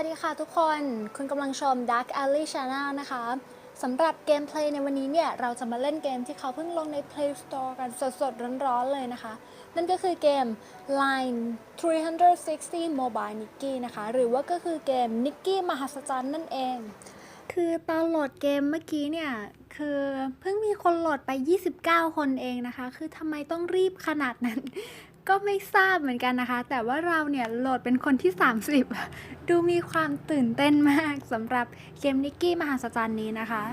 วัสดีค่ะทุกคน คุณกำลังชม Dark Alley Channel นะคะสำหรับเกมเพลย์ในวันนี้เนี่ย เราจะมาเล่นเกมที่เขาเพิ่งลงใน Play Store กันสดๆ ร้อนๆ เลยนะคะ นั่นก็คือเกม Line 360 Mobile Nicky นะคะ หรือว่าก็คือเกม Nicky มหัศจรรย์นั่นเอง คือตอนโหลดเกมเมื่อกี้เนี่ย คือเพิ่งมีคนโหลดไป 29 คนเองนะคะ คือทำไมต้องรีบขนาดนั้น ก็ไม่ทราบเหมือนกันนะคะ แต่ว่าเราเนี่ยโหลดเป็นคนที่ 30 ดูมีความตื่นเต้นมากสำหรับเกมนิกกี้มหัศจรรย์นี้นะคะ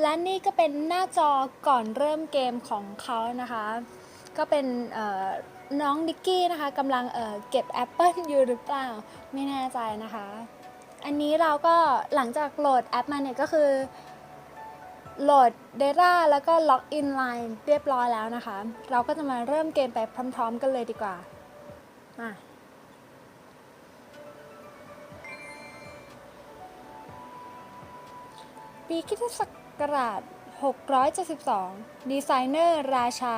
และนี่ก็เป็นหน้าจอก่อนเริ่มเกมของเขานะคะ ก็เป็นเอ่อน้องนิกกี้นะคะกำลังเออเก็บแอปเปิลอยู่หรือเปล่า ไม่แน่ใจนะคะ อันนี้เราก็หลังจากโหลดแอปมาเนี่ยก็คือ โหลด Data แล้วก็ล็อกอินไลน์เรียบร้อยแล้วนะคะ เราก็จะมาเริ่มเกมไปพร้อม ๆ กันเลยดีกว่ามาปีคริสตศักราช 672 ดีไซเนอร์ ราชา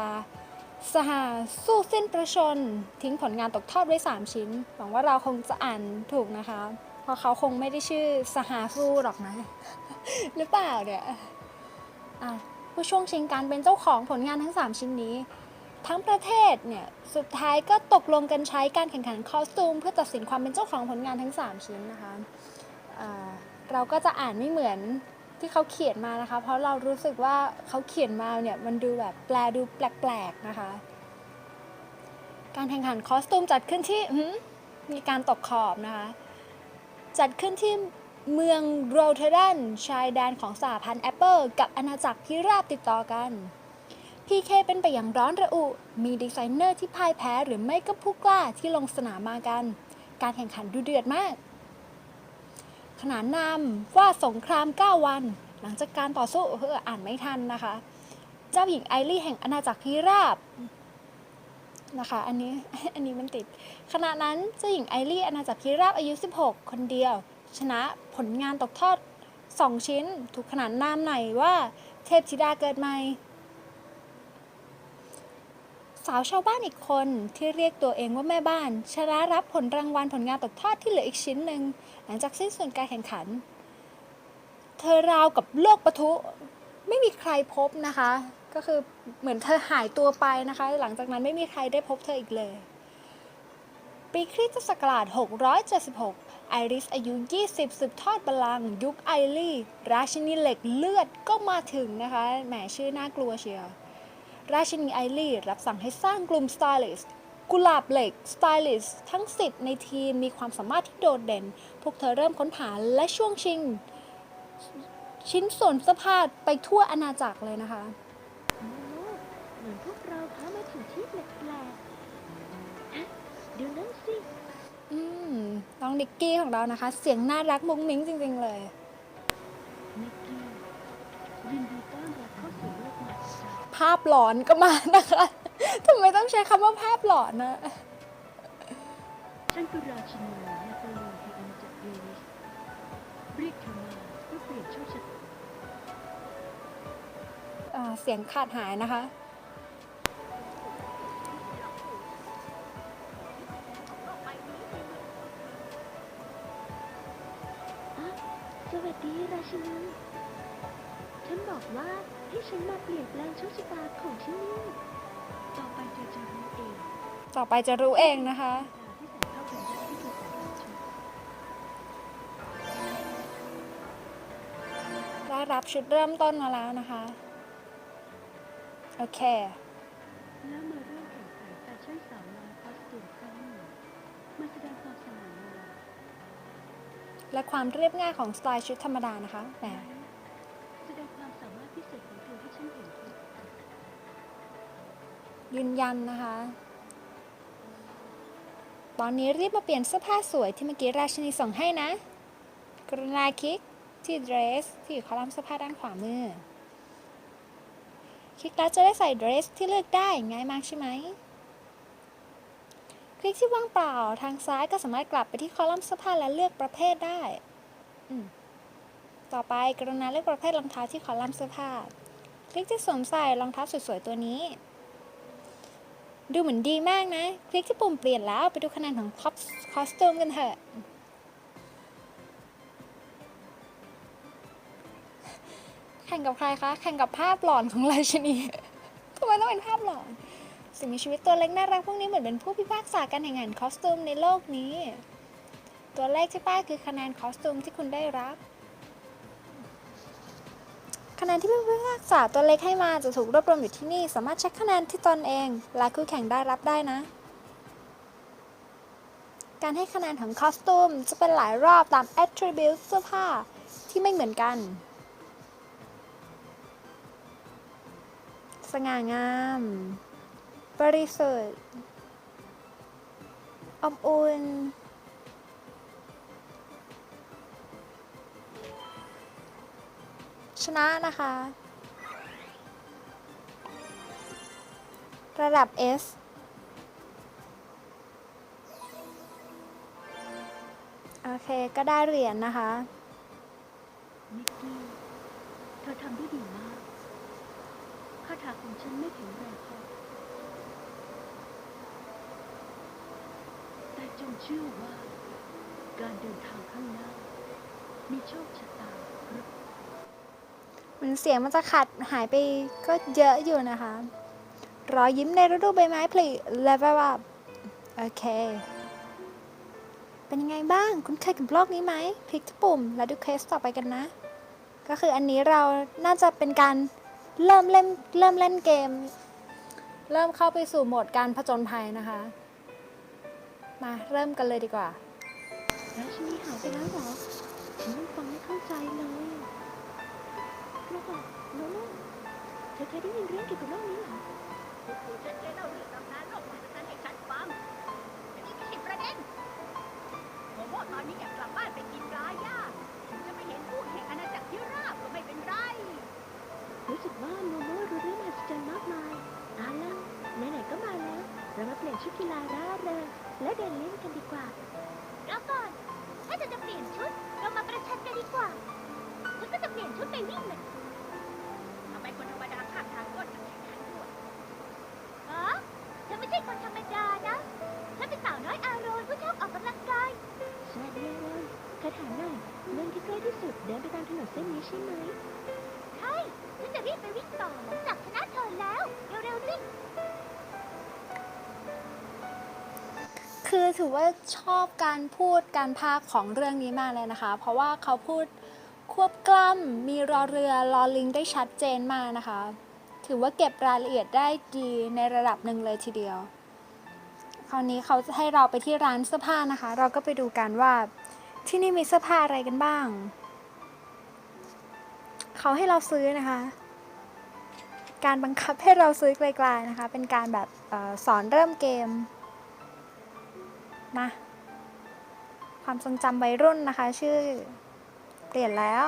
สหาสู้สิ้นประชน ทิ้งผลงานตกทอดไว้ 3 ชิ้น หวังว่าเราคงจะอ่านถูกนะคะ เพราะเขาคงไม่ได้ชื่อสหาสู้หรอกนะ หรือเปล่าเนี่ย ผู้ช่วงชิงการเป็นเจ้าของผลงานทั้ง 3 ชิ้นนี้ ทั้งประเทศเนี่ยสุดท้ายก็ตกลงกันใช้การแข่งขันคอสตูม เพื่อตัดสินความเป็นเจ้าของผลงานทั้ง 3 ชิ้นนะคะเราก็จะอ่านไม่เหมือนที่เขาเขียนมานะคะ เพราะเรารู้สึกว่าเขาเขียนมาเนี่ยมันดูแบบแปลดูแปลกๆนะคะ การแข่งขันคอสตูมจัดขึ้นที่มมีการตกขอบนะคะ จัดขึ้นที่ เมืองโรเทอร์ดันชายแดนของสหพันธ์แอปเปิลกับอาณาจักรพิราบติดต่อกัน PK เป็นไปอย่างร้อนระอุ มีดีไซเนอร์ที่พ่ายแพ้หรือไม่ก็ผู้กล้าที่ลงสนามมากัน การแข่งขันดูเดือดมาก ขนานนามว่าสงคราม 9 วัน หลังจากการต่อสู้เอออ่านไม่ทันนะคะ เจ้าหญิงไอรี่แห่งอาณาจักรพิราบนะคะอันนี้อันนี้มันติด ขณะนั้นเจ้าหญิงไอรี่อาณาจักรพิราบอายุ 16 คนเดียว ชนะ ผลงานตกทอด2ชิ้น ถูกขนานนามหนว่า เทพธิดาเกิดใหม่ สาวชาวบ้านอีกคนที่เรียกตัวเองว่าแม่บ้าน ชนะรับผลรางวัลผลงานตกทอดที่เหลืออีกชิ้นหนึ่งหลังจากสิ้นสุดการแข่งขัน เธอราวกับโลกปะทุไม่มีใครพบนะคะ ก็คือเหมือนเธอหายตัวไปนะคะ หลังจากนั้นไม่มีใครได้พบเธออีกเลย ปีคริสตศักราช676 ไอริสอายุ 20 สืบทอดบัลลังก์ยุคไอรีราชินีเหล็กเลือดก็มาถึงนะคะ แหมชื่อน่ากลัวเชียว ราชินีไอรีรับสั่งให้สร้างกลุ่มสไตลิสต์กุหลาบเหล็กสไตลิสต์ทั้ง 10 ในทีมมีความสามารถที่โดดเด่น พวกเธอเริ่มค้นหาและช่วงชิง ชิ้นส่วนเสื้อผ้าไปทั่วอาณาจักรเลยนะคะ เหมือนพวกเราเข้ามาถึงที่แปลก น้องนิกกี้ของเรานะคะ เสียงน่ารักมุ้งมิ้งจริง ๆ เลยนิกกี้ยินดีต้อนรับเข้าสู่โลกมหัศจรรย์ภาพหลอนก็มานะคะทำไมต้องใช้คำว่าภาพหลอนนะฉันคือราชินีนาตาลีแห่งอาณาจักรเอริสเรียกเธอมาเพื่อเปลี่ยนโชคชะตาอ่าเสียงขาดหายนะคะอะ ตาของที่นี่ต่อไปเธอจะรู้เองต่อไปจะรู้เองนะคะ ที่แสนเข้าถึงได้ที่ถูกของราชินีได้รับชุดเริ่มต้นมาแล้วนะคะ โอเค แล้วมาเริ่มแข่งขันแฟชั่นสาวน้อยคอสตูมครั้งหนึ่งมาแสดงความสง่างามและความเรียบง่ายของสไตล์ชุดธรรมดานะคะแหมแสดงความสามารถพิเศษของเธอให้ฉันเห็นเถอะ ยืนยันนะคะ ตอนนี้รีบมาเปลี่ยนเสื้อผ้าสวยที่เมื่อกี้ราชินีส่งให้นะ กรุณาคลิกที่เดรสที่อยู่คอลัมน์เสื้อผ้าด้านขวามือ คลิกแล้วจะได้ใส่เดรสที่เลือกได้ง่ายมากใช่ไหม คลิกที่ว่างเปล่าทางซ้ายก็สามารถกลับไปที่คอลัมน์เสื้อผ้าและเลือกประเภทได้ ต่อไปกรุณาเลือกประเภทรองเท้าที่คอลัมน์เสื้อผ้า คลิกที่สวมใส่รองเท้าสวยๆตัวนี้ ดูเหมือนดีมากนะ คลิกที่ปุ่มเปลี่ยนแล้วไปดูคะแนนของคอปคอสตูมกันเถอะ แข่งกับใครคะ แข่งกับภาพหลอนของราชินีทำไมต้องเป็นภาพหลอน สิ่งมีชีวิตตัวเล็กน่ารักพวกนี้เหมือนเป็นผู้พิพากษาการแข่งขันคอสตูมในโลกนี้ ตัวแรกที่ป้าคือคะแนนคอสตูมที่คุณได้รับ คะแนนที่ผู้พิพากษาตัวเล็กให้มาจะถูกรวบรวมอยู่ที่นี่ สามารถเช็คคะแนนที่ตนเอง และคู่แข่งได้รับได้นะ การให้คะแนนของคอสตูมจะเป็นหลายรอบตาม attribute เสื้อผ้าที่ไม่เหมือนกัน สง่างาม บริสุทธิ์อบอุ่น ชนะนะคะ ระดับ S โอเค ก็ได้เหรียญนะคะ นิกกี้ เธอทำได้ดีมากคาถาของฉันไม่แข็งแรงพอแต่จงเชื่อว่า การเดินทางข้างหน้า มีโชคชะตา เหมือนเสียงมันจะขัดหายไปก็เยอะอยู่นะคะ รอยิ้มในฤดูใบไม้ผลิ level up โอเค เป็นยังไงบ้าง คุณเคยกับโลกนี้ไหม คลิกที่ปุ่ม แล้วดูเควสต่อไปกันนะ ก็คืออันนี้เราน่าจะเป็นการเริ่มเล่นเริ่มเล่นเกม เริ่มเข้าไปสู่โหมดการผจญภัยนะคะ มาเริ่มกันเลยดีกว่าราชินีหายไปแล้วเหรอ ฉันยังฟังไม่เข้าใจเลย กระบอกโนโน่เธอเคยได้ยินเรื่องเกี่ยวกับโลกนี้เหรอคุณฉันจะเล่าเรื่องตำนานโลกมหัศจรรย์ให้ฉันฟังแต่นี่ไม่ใช่ประเด็นผมว่าตอนนี้อยากกลับบ้านไปกินปลาย่างถึงจะไม่เห็นผู้แห่งอาณาจักรที่ราบก็ไม่เป็นไร รู้สึกว่าโนโน่รู้เรื่องมหัศจรรย์มากมายเอาล่ะไหนๆก็มาแล้ว เรามาเปลี่ยนชุดกีฬาร่าเริงและเดินเล่นกันดีกว่าแล้วก่อน ถ้าจะจะเปลี่ยนชุด เรามาประชันกันดีกว่าฉันก็จะเปลี่ยนชุดไปวิ่งเลยท คือถือว่าชอบการพูดการพากของเรื่องนี้มากเลยนะคะ เพราะว่าเขาพูดควบกล้ำมีรอเรือรอลิงได้ชัดเจนมากนะคะ ถือว่าเก็บรายละเอียดได้ดีในระดับหนึ่งเลยทีเดียว คราวนี้เขาจะให้เราไปที่ร้านเสื้อผ้านะคะ เราก็ไปดูกันว่าที่นี่มีเสื้อผ้าอะไรกันบ้าง เขาให้เราซื้อนะคะ การบังคับให้เราซื้อไกลๆนะคะ เป็นการแบบออสอนเริ่มเกม มา ความทรงจำวัยรุ่นนะคะ ชื่อ เปลี่ยนแล้ว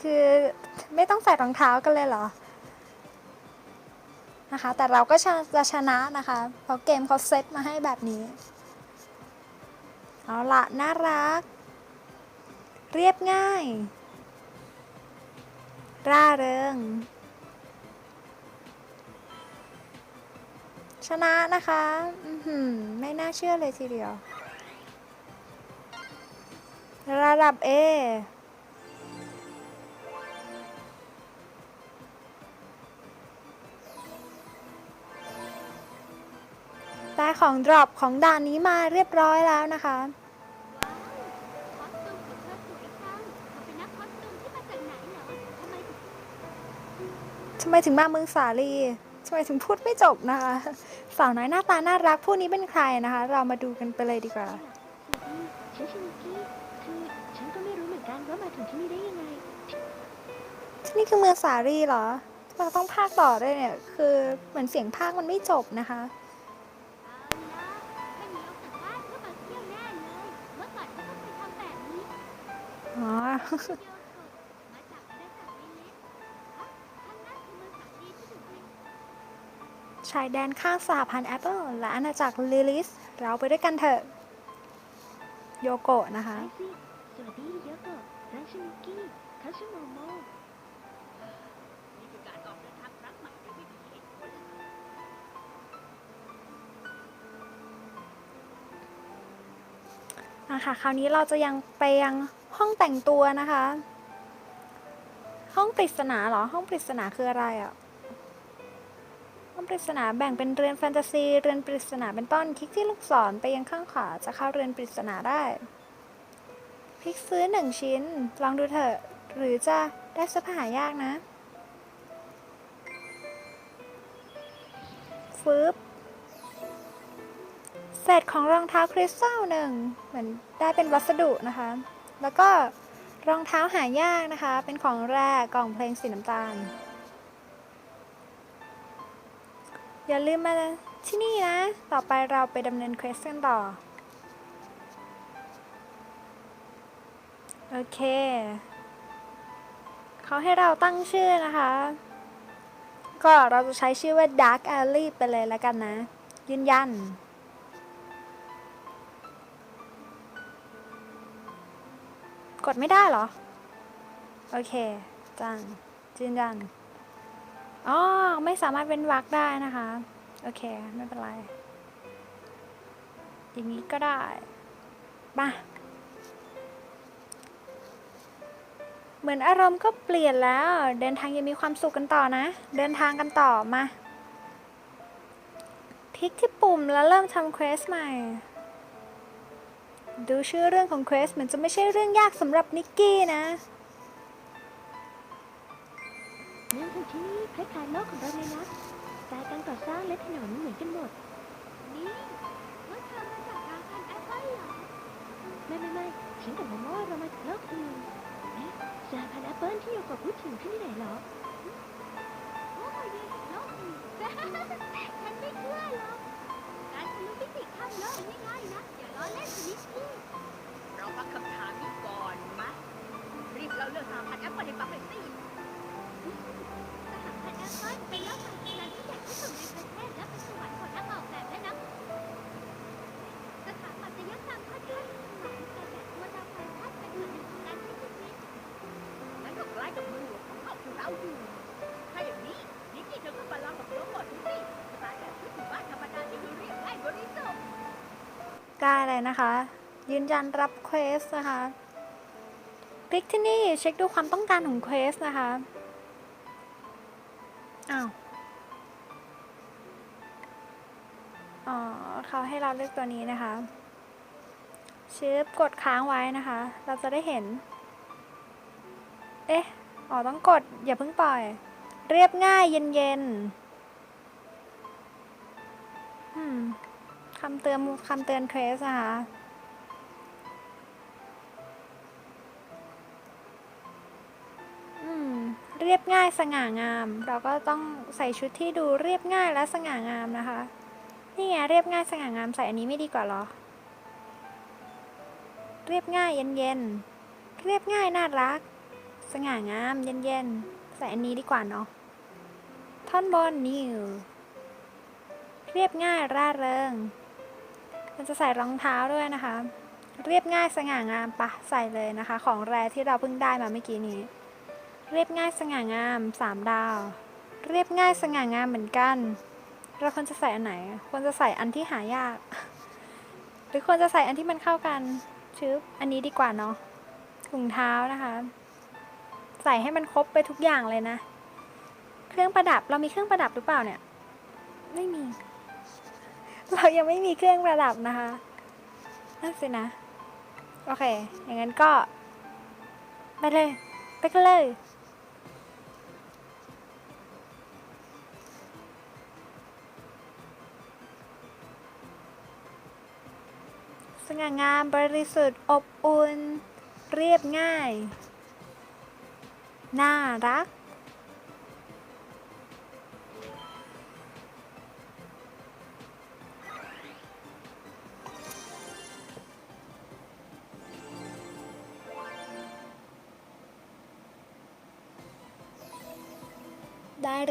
คือไม่ต้องใส่รองเท้ากันเลยเหรอ นะคะ แต่เราก็จะชนะนะคะ เพราะเกมเขาเซตมาให้แบบนี้ เอาละน่ารัก เรียบง่าย ร่าเริง ชนะนะคะอือหือไม่น่าเชื่อเลยทีเดียว ระดับ A ได้ของดรอปของด่านนี้มาเรียบร้อยแล้วนะคะทำไมถึงมาเมืองสาลีทำไมถึงพูดไม่จบนะคะ สาวน้อยหน้าตาน่ารักผู้นี้เป็นใครนะคะ เรามาดูกันไปเลยดีกว่าฉันชื่อนิกกี้คือฉันก็ไม่รู้เหมือนกันว่ามาถึงที่นี่ได้ยังไงที่นี่คือเมืองสาลีเหรอ เราต้องพากต่อด้วยเนี่ย คือเหมือนเสียงพากมันไม่จบนะคะอาละไม่มีอ ชายแดนข้างสหพันธ์แอปเปิลและอาณาจักรลิลิส เราไปด้วยกันเถอะ โยโกะนะคะ สวัสดีโยโกะรานชื่อนิกกี้เขาชื่อโมโมนี่คือการออกเดินทางครั้งใหม่โดยไม่มีเหตุผลนะคะคราวนี้เราจะยังไปยังห้องแต่งตัวนะคะ ห้องปริศนาเหรอ ห้องปริศนาคืออะไรอะ ห้องปริศนาแบ่งเป็นเรือนแฟนตาซี เรือนปริศนาเป็นต้น คลิกที่ลูกศรไปยังข้างขวาจะเข้าเรือนปริศนาได้คลิกซื้อหนึ่งชิ้น ลองดูเถอะ หรือจะได้เสื้อผ้าหายากนะฟืบเศษของรองเท้าคริสตัลหนึ่งเหมือนได้เป็นวัสดุนะคะ แล้วก็รองเท้าหายากนะคะ เป็นของแรกกล่องเพลงสีน้ำตาล อย่าลืมมาที่นี่นะ ต่อไปเราไปดำเนินเควสกันต่อ โอเค เขาให้เราตั้งชื่อนะคะ ก็เราจะใช้ชื่อว่า Dark Alley ไปเลยแล้วกันนะ ยืนยันกดไม่ได้เหรอ โอเคจังยืนยัน อ๋อ ไม่สามารถเว้นวรรคได้นะคะ โอเค ไม่เป็นไร อย่างนี้ก็ได้มาเหมือนอารมณ์ก็เปลี่ยนแล้ว เดินทางยังมีความสุขกันต่อนะ เดินทางกันต่อมาคลิกที่ปุ่มแล้วเริ่มทำเควสใหม่ ดูชื่อเรื่องของเควสเหมือนจะไม่ใช่เรื่องยากสำหรับนิกกี้นะ เนื่องจากที่นี่คล้ายๆโลกของเราเลยนะสไตล์การก่อสร้างและถนนเหมือนกันหมด นี่ว่าเธอมาจากทางพันแอปเปิ้ลเหรอ ไม่ไม่ไม่ฉันกับโมโม่เรามาจากโลกอื่นเอ๊ะสายพันธุ์แอปเปิลที่โยกบพูดถึงที่ไหนเหรอโอ้ยยังโลกอื่น นะคะ ยืนยันรับเควสนะคะคลิกที่นี่เช็คดูความต้องการของเควสนะคะอ้าวอ๋อเขาให้เราเลือกตัวนี้นะคะชิปกดค้างไว้นะคะ เราจะได้เห็น เอ๊ะอ๋อต้องกด อย่าเพิ่งปล่อย เรียบง่ายเย็นๆอืม คำเตือนคำเตือนเควสนะคะอืมเรียบง่ายสง่างาม เราก็ต้องใส่ชุดที่ดูเรียบง่ายและสง่างามนะคะ นี่ไงเรียบง่ายสง่างามใส่อันนี้ไม่ดีกว่าเหรอ เรียบง่ายเย็นเย็นเรียบง่ายน่ารัก สง่างามเย็นเย็นใส่อันนี้ดีกว่าเนาะท่อนบนนิวเรียบง่ายร่าเริง มันจะใส่รองเท้าด้วยนะคะ เรียบง่ายสง่างามปะใส่เลยนะคะ ของแรที่เราเพิ่งได้มาเมื่อกี้นี้ เรียบง่ายสง่างามสามดาว เรียบง่ายสง่างามเหมือนกัน เราควรจะใส่อันไหน ควรจะใส่อันที่หายาก หรือควรจะใส่อันที่มันเข้ากันชึบอันนี้ดีกว่าเนาะถุงเท้านะคะ ใส่ให้มันครบไปทุกอย่างเลยนะ เครื่องประดับเรามีเครื่องประดับหรือเปล่าเนี่ย ไม่มี เรายังไม่มีเครื่องประดับนะคะนั่นสินะ โอเค อย่างนั้นก็ ไปเลย ไปกันเลย สง่างามบริสุทธิ์อบอุ่น เรียบง่าย น่ารัก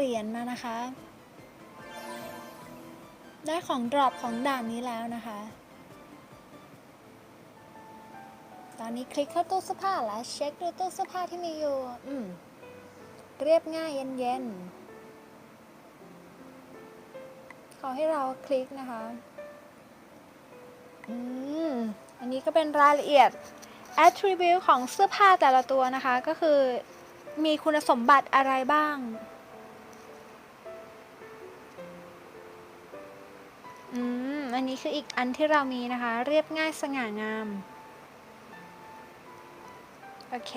เหรียญมานะคะ ได้ของดรอปของด่านนี้แล้วนะคะ ตอนนี้คลิกเข้าตู้เสื้อผ้าแล้วเช็คดูตู้เสื้อผ้าที่มีอยู่ อืม เรียบง่ายเย็นๆขอให้เราคลิกนะคะ อืม อันนี้ก็เป็นรายละเอียด attribute ของเสื้อผ้าแต่ละตัวนะคะ ก็คือมีคุณสมบัติอะไรบ้าง อืม อันนี้คืออีกอันที่เรามีนะคะ เรียบง่ายสง่างาม โอเค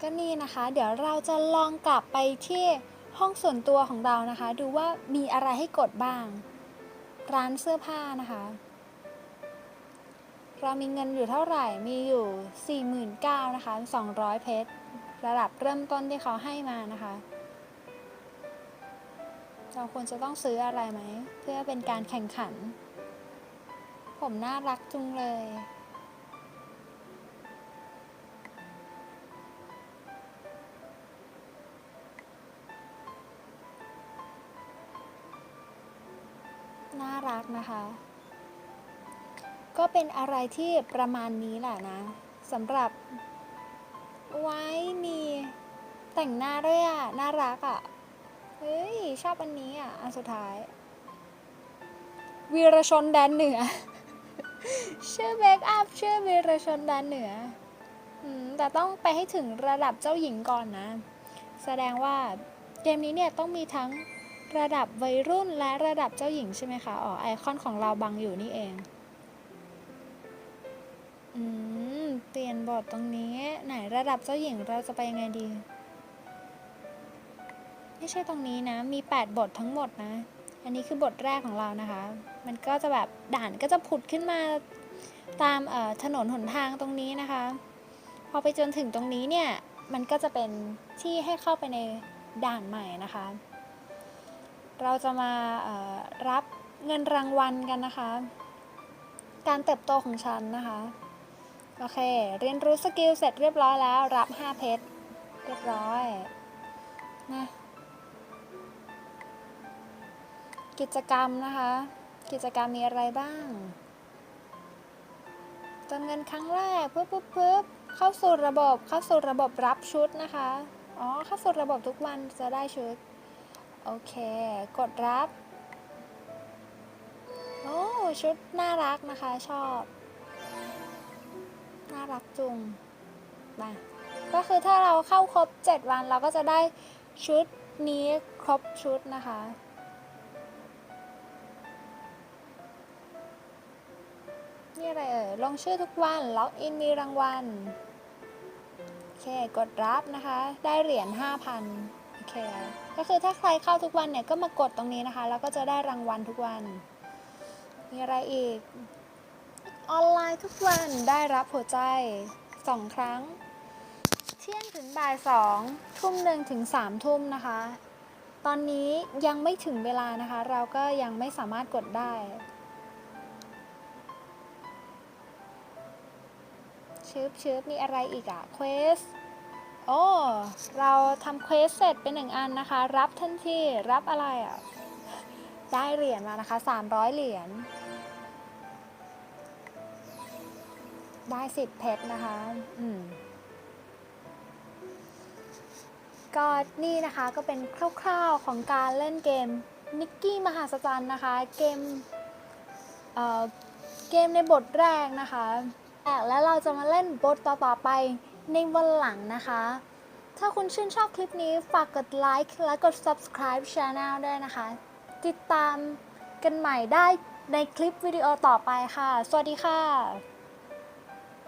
ก็นี่นะคะ เดี๋ยวเราจะลองกลับไปที่ห้องส่วนตัวของเรานะคะ ดูว่ามีอะไรให้กดบ้าง ร้านเสื้อผ้านะคะ เรามีเงินอยู่เท่าไหร่ มีอยู่ 49,000นะคะ 200 เพชร ระดับเริ่มต้นที่เขาให้มานะคะ เราควรจะต้องซื้ออะไรไหม เพื่อเป็นการแข่งขัน ผมน่ารักจุงเลย น่ารักนะคะ ก็เป็นอะไรที่ประมาณนี้แหละนะสำหรับ ไว้มีแต่งหน้าด้วยอะ น่ารักอะ เฮ้ย ชอบอันนี้อะ อันสุดท้าย วีรชนแดนเหนือ ชื่อเบคอัพชื่อวีรชนแดนเหนือแต่ต้องไปให้ถึงระดับเจ้าหญิงก่อนนะ แสดงว่าเกมนี้เนี่ยต้องมีทั้งระดับวัยรุ่นและระดับเจ้าหญิงใช่ไหมคะ อ๋อ ไอคอนของเราบังอยู่นี่เอง อืม เปลี่ยนบทตรงนี้ ไหนระดับเจ้าหญิงเราจะไปยังไงดี ไม่ใช่ตรงนี้นะ มี 8 บททั้งหมดนะ อันนี้คือบทแรกของเรานะคะ มันก็จะแบบด่านก็จะผุดขึ้นมาตามถนนหนทางตรงนี้นะคะ พอไปจนถึงตรงนี้เนี่ย มันก็จะเป็นที่ให้เข้าไปในด่านใหม่นะคะ เราจะมารับเงินรางวัลกันนะคะ การเติบโตของฉันนะคะ โอเค เรียนรู้สกิลเสร็จเรียบร้อยแล้ว รับ 5 เพชร เรียบร้อย นะ กิจกรรมนะคะ กิจกรรมมีอะไรบ้าง เติมเงินครั้งแรกปุ๊บปุ๊บปุ๊บเข้าสู่ระบบ เข้าสู่ระบบรับชุดนะคะ อ๋อ เข้าสู่ระบบทุกวันจะได้ชุด โอเค กดรับ โอ้ ชุดน่ารักนะคะ ชอบ รักจุงมาก็คือถ้าเราเข้าครบ 7 วันเราก็จะได้ชุดนี้ครบชุดนะคะ นี่อะไรเอ่ยลงชื่อทุกวันล็อกอินมีรางวัล โอเค กดรับนะคะ ได้เหรียญ 5,000 โอเค ก็คือถ้าใครเข้าทุกวันเนี่ย ก็มากดตรงนี้นะคะ แล้วก็จะได้รางวัลทุกวัน มีอะไรอีก ออนไลน์ทุกวันได้รับหัวใจ 2 ครั้ง เที่ยงถึงบ่ายสองทุ่มหนึ่งถึงสามทุ่มนะคะ ตอนนี้ยังไม่ถึงเวลานะคะ เราก็ยังไม่สามารถกดได้ ชืบชืบมีอะไรอีกอะเควสโอ้ เราทำเควสเสร็จเป็นหนึ่งอันนะคะ รับทันทีรับอะไรอะได้เหรียญมานะคะ 300 เหรียญ ได้สิบเพชรนะคะ อืมก็นี่นะคะก็เป็นคร่าวๆของการเล่นเกมนิกกี้มหาสจรรย์นะคะ เกมเอ่อเกมในบทแรกนะคะแล้วเราจะมาเล่นบทต่อๆไปในวันหลังนะคะ ถ้าคุณชื่นชอบคลิปนี้ฝากกดไลค์และกด subscribe channel ด้วยนะคะ ติดตามกันใหม่ได้ในคลิปวิดีโอต่อไปค่ะ สวัสดีค่ะ